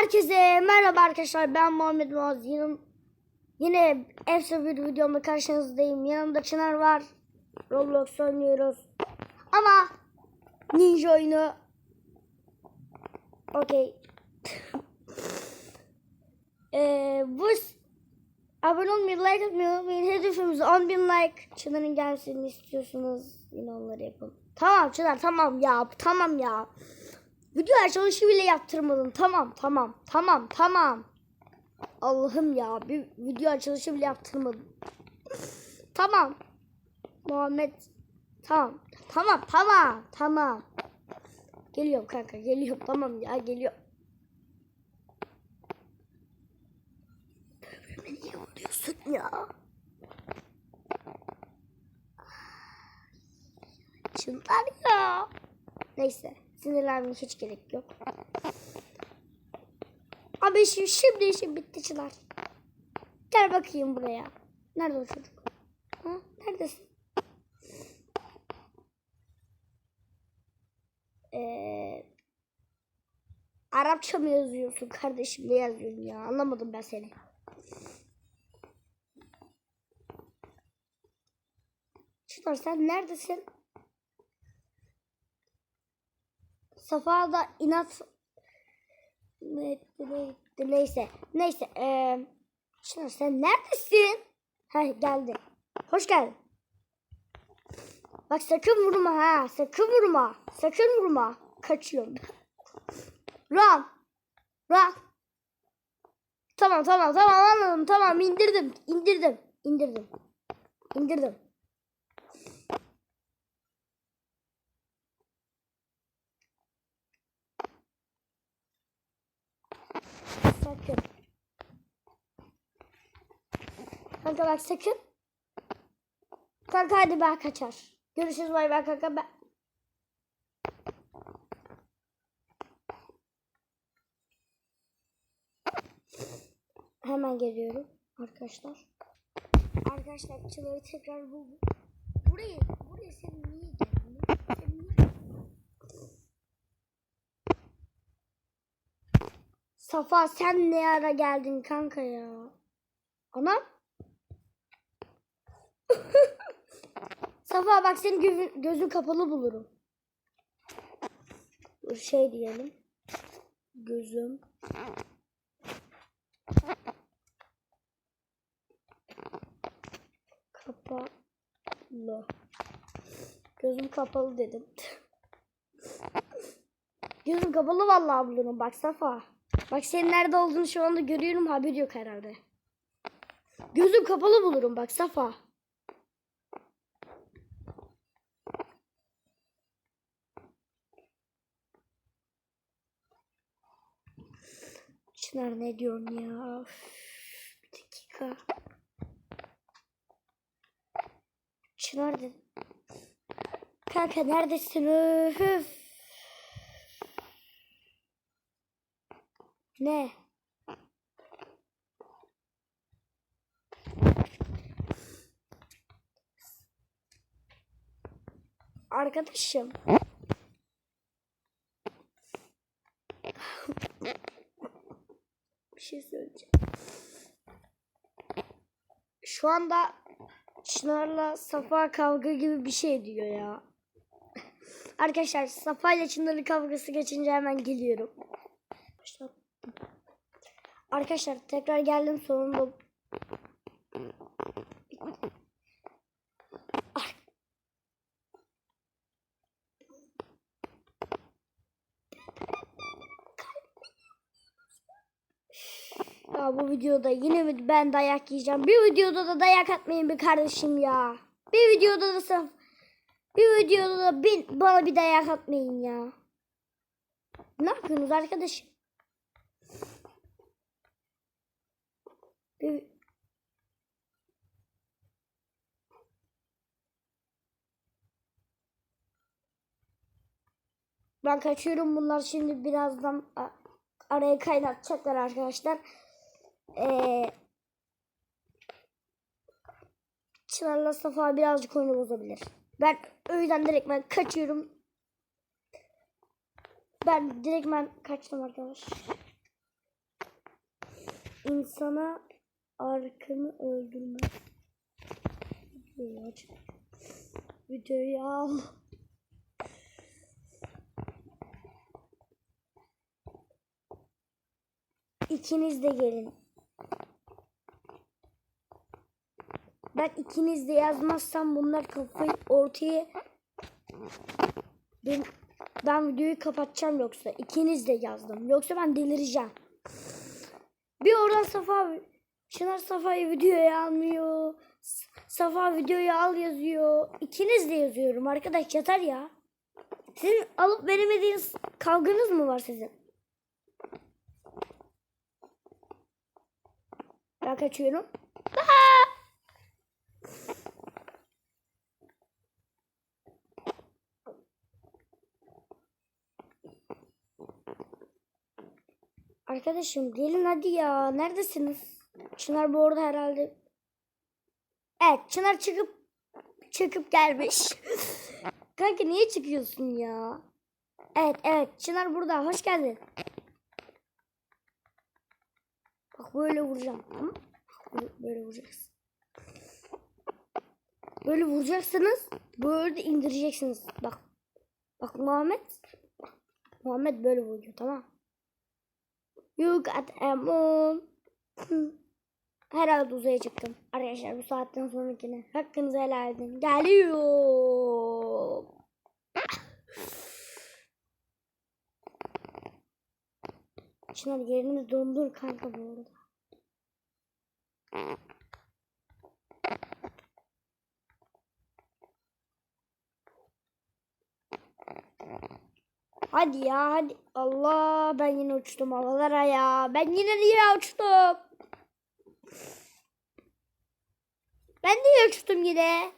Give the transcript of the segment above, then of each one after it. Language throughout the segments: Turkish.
Herkese merhaba arkadaşlar ben Muhammed Muaz yine, yine efsane bir videomda karşınızdayım. Yanımda Çınar var. Roblox oynuyoruz. Ama ninja oyunu. Okey. Ee, bu abone olmayı like atmayı unutmayın. Hedefimiz 10.000 like. Çınar'ın gelsin istiyorsunuz. Yine onları yapın tamam Çınar tamam ya tamam ya Video açılışı bile yaptırmadın. Tamam, tamam, tamam, tamam. Allah'ım ya, bir video açılışı bile yaptırmadın. tamam. Muhammed. Tamam. Tamam, tamam, tamam. Geliyorum kanka, geliyorum. Tamam ya, geliyorum. Böbreğime niye vuruyorsun ya? Çınar ya. Neyse. Sinirlenmeye hiç gerek yok. Abi şimdi, şimdi işim bitti Çınar. Gel bakayım buraya. Nerede o çocuk? Ha? Neredesin? Ee, Arapça mı yazıyorsun kardeşim? Ne yazıyorsun ya? Anlamadım ben seni. Çınar sen neredesin? Safa da inat Ne- ne- neyse neyse eee Çınar sen neredesin? Ha geldi. Hoş geldin. Bak sakın vurma ha. Sakın vurma. Sakın vurma. Kaçıyorum. Run. Run. Tamam tamam tamam anladım. Tamam indirdim. indirdim indirdim indirdim. Sakın. Kanka sakın. Kanka hadi ben kaçar. Görüşürüz bay bay kanka ben. Hemen geliyorum arkadaşlar. Arkadaşlar çıları tekrar buldum. Burayı, buraya sen niye geldin? Sen niye Safa sen ne ara geldin kanka ya? Anam. Safa bak senin gözün, gözün kapalı bulurum. Dur şey diyelim. Gözüm. Kapalı. Gözüm kapalı dedim. Gözüm kapalı vallahi bulurum bak Safa. Bak senin nerede olduğunu şu anda görüyorum haber yok herhalde. Gözüm kapalı bulurum bak Safa. Çınar ne diyorsun ya? Bir dakika. Çınar dedi. Kanka neredesin? Öf. Ne? Arkadaşım. Bir şey söyleyeceğim. Şu anda Çınar'la Safa kavga gibi bir şey diyor ya. Arkadaşlar Safa ile Çınar'ın kavgası geçince hemen geliyorum. Arkadaşlar tekrar geldim sonunda. Ar- Ya bu videoda yine ben dayak yiyeceğim? Bir videoda da dayak atmayın bir kardeşim ya. Bir videoda da saf bir videoda da bin, bana bir dayak atmayın ya. Ne yapıyorsunuz arkadaşım? Bir... Ben kaçıyorum. Bunlar şimdi birazdan araya kaynatacaklar arkadaşlar. Ee, Çınar'la Safa birazcık oyunu bozabilir. Ben o yüzden direkt ben kaçıyorum. Ben direkt ben kaçtım arkadaş. insana arkını öldürme. Videoyu aç. Videoyu al. İkiniz de gelin. Ben ikiniz de yazmazsam bunlar kafayı ortaya ben, ben videoyu kapatacağım yoksa ikiniz de yazdım. Yoksa ben delireceğim. Bir oradan Safa Çınar Safa'yı videoya almıyor. Safa videoyu al yazıyor. İkiniz de yazıyorum arkadaş yeter ya. Sizin alıp veremediğiniz kavganız mı var sizin? Ben kaçıyorum. Arkadaşım gelin hadi ya. Neredesiniz? Çınar bu arada herhalde. Evet Çınar çıkıp çıkıp gelmiş. Kanka niye çıkıyorsun ya? Evet evet Çınar burada. Hoş geldin. Bak böyle vuracağım. Tamam böyle vuracaksın. Böyle vuracaksınız. Böyle de indireceksiniz. Bak. Bak Muhammed. Muhammed böyle vuruyor tamam. You got a moon. Herhalde uzaya çıktım. Arkadaşlar bu saatten sonrakine hakkınızı helal edin. Geliyorum. Çınar yerimiz dondur kanka bu arada. Hadi ya hadi. Allah ben yine uçtum havalara ya. Ben yine niye uçtum? Ben niye uçtum yine?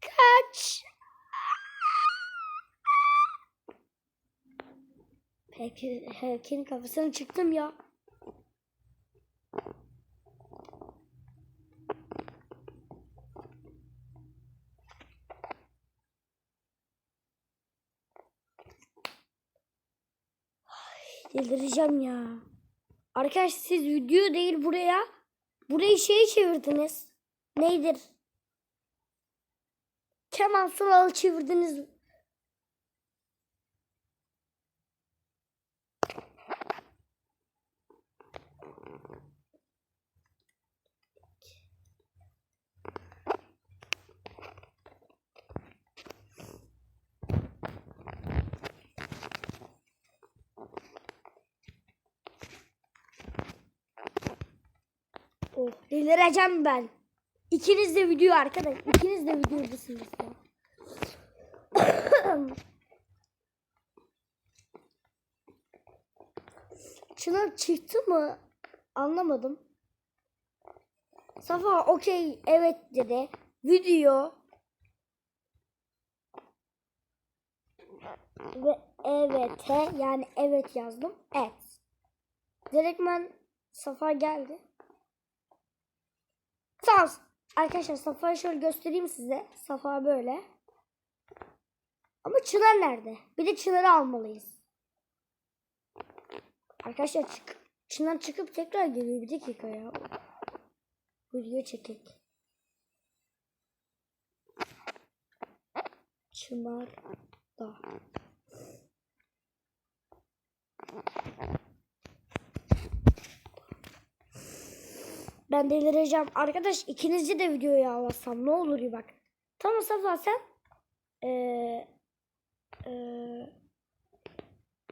Kaç. Peki, Herke'nin kafasına çıktım ya. Delireceğim ya. Arkadaş siz video değil buraya. Burayı şeye çevirdiniz. Neydir? Kemal Sunal'ı çevirdiniz. Oh, delireceğim ben. İkiniz de video arkadaş. İkiniz de videodasınız ya. Çınar çıktı mı? Anlamadım. Safa okey evet dedi. Video ve evete yani evet yazdım. Evet. Direktmen Safa geldi. Olsun. Arkadaşlar Safa'yı şöyle göstereyim size. Safa böyle. Ama Çınar nerede? Bir de Çınar'ı almalıyız. Arkadaşlar çık Çınar çıkıp tekrar geliyor. Bir dakika ya. Video çekek. Çınar da. Ben delireceğim. Arkadaş ikinizi de videoya alasam ne olur bir bak. Tamam Safa sen. Ee, ee,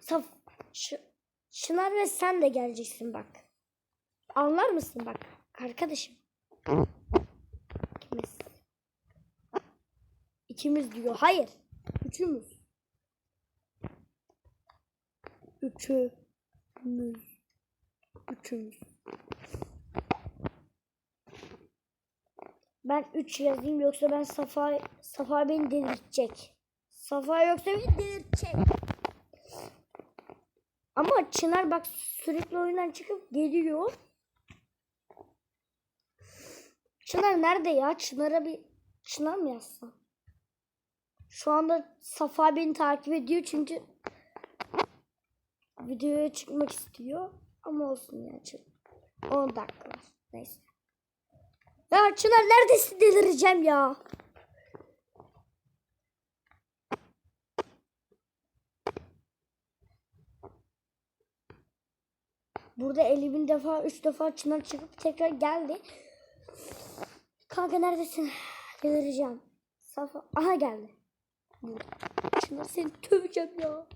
Saf, Ş- Çınar ve sen de geleceksin bak. Anlar mısın bak arkadaşım? İkimiz. İkimiz diyor. Hayır. Üçümüz. Üçümüz. Üçümüz. Ben 3 yazayım yoksa ben Safa Safa beni delirtecek. Safa yoksa beni delirtecek. Ama Çınar bak sürekli oyundan çıkıp geliyor. Çınar nerede ya? Çınar'a bir Çınar mı yazsam? Şu anda Safa beni takip ediyor çünkü videoya çıkmak istiyor. Ama olsun ya. çık. 10 dakika var. Neyse. Ya Çınar neredesin delireceğim ya. Burada 50 bin defa 3 defa Çınar çıkıp tekrar geldi. Kanka neredesin? Delireceğim. Safa. Aha geldi. Çınar seni töveceğim ya.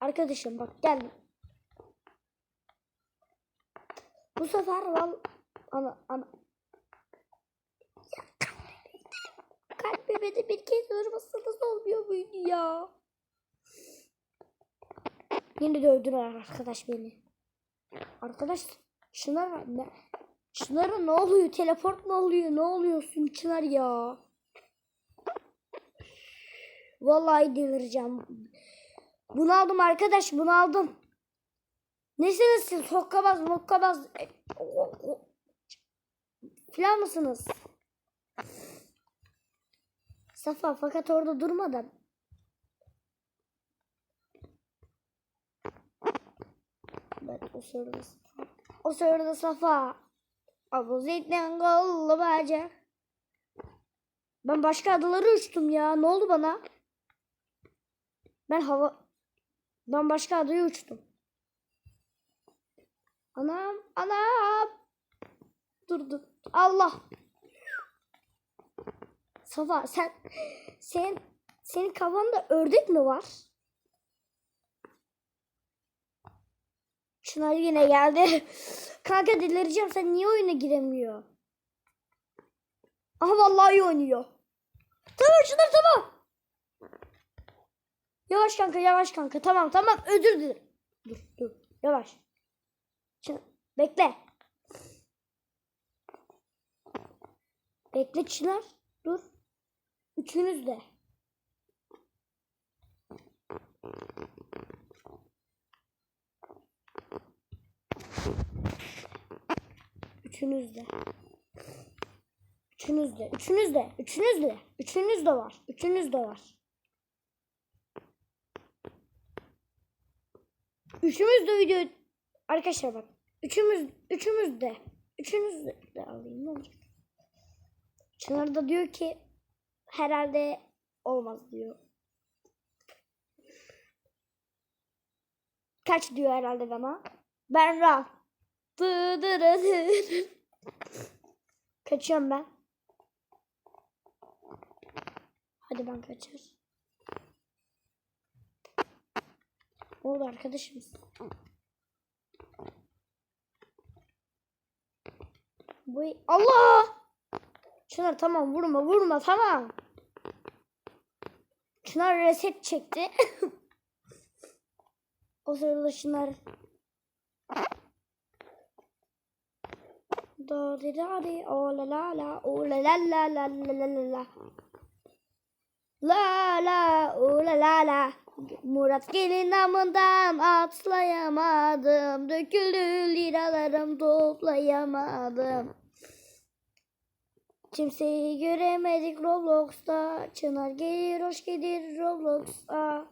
Arkadaşım bak geldim. Bu sefer val ana ya kalbime de bir kez vurmasanız olmuyor muydu ya? Yine dövdüler arkadaş beni. Arkadaş var ne? Çınar'a ne oluyor? Teleport mu oluyor? Ne oluyorsun Çınar ya? Vallahi delireceğim. Bunu aldım arkadaş bunu aldım. Nesiniz siz? Hokkabaz mokkabaz e, filan mısınız? Safa fakat orada durmadan. Ben o sırada. O sırada Safa. Abu Zeyd'den kollu bacak. Ben başka adaları uçtum ya. Ne oldu bana? Ben hava... Ben başka adaya uçtum. Anam, anam. Dur dur. Allah. Safa sen sen senin kafanda ördek mi var? Çınar yine geldi. Kanka delireceğim sen niye oyuna giremiyor? Aha vallahi oynuyor. Tamam Çınar tamam. Yavaş kanka yavaş kanka tamam tamam özür dilerim. Dur dur yavaş. Çınar, bekle. Bekle Çınar. Dur. Üçünüz de. Üçünüz de. Üçünüz de. Üçünüz de. Üçünüz de. Üçünüz de var. Üçünüz de var. Üçümüz de video arkadaşlar bak. Üçümüz üçümüz de. Üçünüz de alayım ne olacak? Çınar da diyor ki herhalde olmaz diyor. Kaç diyor herhalde bana? Ben dı. Kaçıyorum ben. Hadi ben kaçar. Ne oldu arkadaşımız? Bu Allah! Çınar tamam vurma vurma tamam. Çınar reset çekti. o sırada Çınar Da di da di o la la la o la la la la la la la la La la o la la la Murat gelin namından atlayamadım Döküldü liralarım toplayamadım Kimseyi göremedik Roblox'ta. Çınar gelir hoş gelir Roblox'a.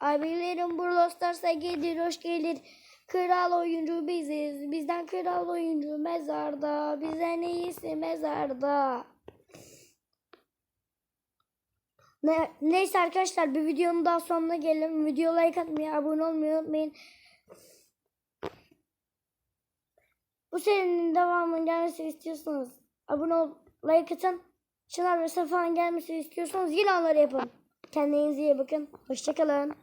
Abilerim Brawl Stars'a gelir hoş gelir. Kral oyuncu biziz Bizden kral oyuncu mezarda. Bizden iyisi mezarda. Ne, neyse arkadaşlar bir videonun daha sonuna gelelim. Video like atmayı, abone olmayı unutmayın. Bu serinin devamının gelmesini istiyorsanız abone ol, like atın. Çınar ve Safa'nın gelmesini istiyorsanız yine onları yapın. Kendinize iyi bakın. Hoşçakalın.